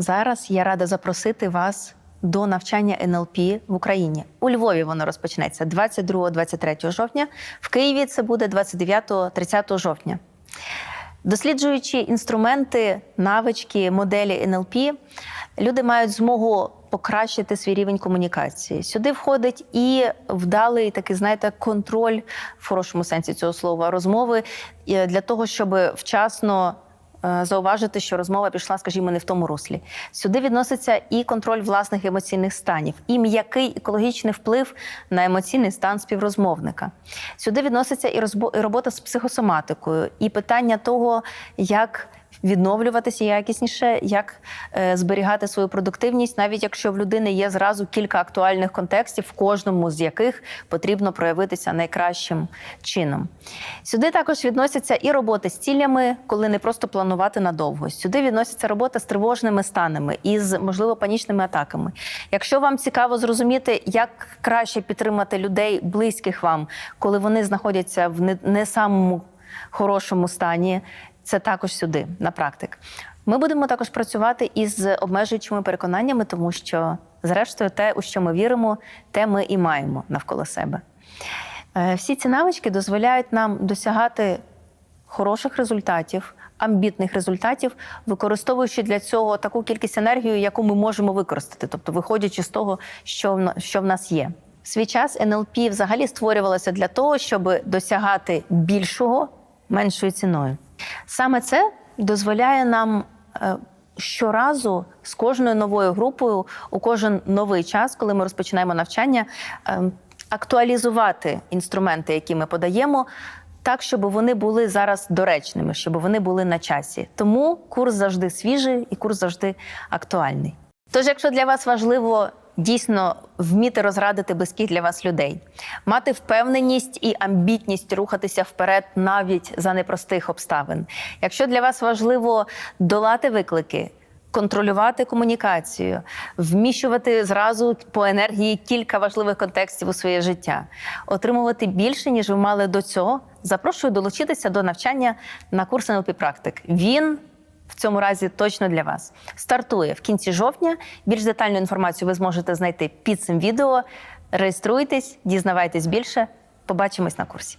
Зараз я рада запросити вас до навчання НЛП в Україні. У Львові воно розпочнеться 22-23 жовтня. В Києві це буде 29-30 жовтня. Досліджуючи інструменти, навички, моделі НЛП, люди мають змогу покращити свій рівень комунікації. Сюди входить і вдалий такий, знаєте, контроль в хорошому сенсі цього слова розмови е, для того, щоб вчасно зауважити, що розмова пішла, скажімо, не в тому руслі. Сюди відноситься і контроль власних емоційних станів, і м'який екологічний вплив на емоційний стан співрозмовника. Сюди відноситься і робота з психосоматикою, і питання того, як відновлюватися якісніше, як е, зберігати свою продуктивність, навіть якщо в людини є зразу кілька актуальних контекстів, в кожному з яких потрібно проявитися найкращим чином. Сюди також відносяться і роботи з цілями, коли не просто планувати надовго. Сюди відноситься робота з тривожними станами і з можливо панічними атаками. Якщо вам цікаво зрозуміти, як краще підтримати людей, близьких вам, коли вони знаходяться в не самому хорошому стані, це також сюди, на практик. Ми будемо також працювати із обмежуючими переконаннями, тому що, зрештою, те, у що ми віримо, те ми і маємо навколо себе. Е, Всі ці навички дозволяють нам досягати хороших результатів, амбітних результатів, використовуючи для цього таку кількість енергії, яку ми можемо використати, тобто виходячи з того, що в нас є. В свій час НЛП взагалі створювалося для того, щоб досягати більшого меншою ціною. Саме це дозволяє нам е, щоразу з кожною новою групою у кожен новий час, коли ми розпочинаємо навчання, е, актуалізувати інструменти, які ми подаємо. Так, щоб вони були зараз доречними, щоб вони були на часі. Тому курс завжди свіжий і курс завжди актуальний. Тож, якщо для вас важливо дійсно вміти розрадити близьких для вас людей, мати впевненість і амбітність рухатися вперед навіть за непростих обставин. Якщо для вас важливо долати виклики, контролювати комунікацію, вміщувати зразу по енергії кілька важливих контекстів у своє життя, отримувати більше, ніж ви мали до цього, запрошую долучитися до навчання на курс НЛП практик. Він в цьому разі точно для вас. Стартує в кінці жовтня. Більш детальну інформацію ви зможете знайти під цим відео. Реєструйтесь, дізнавайтесь більше. Побачимось на курсі.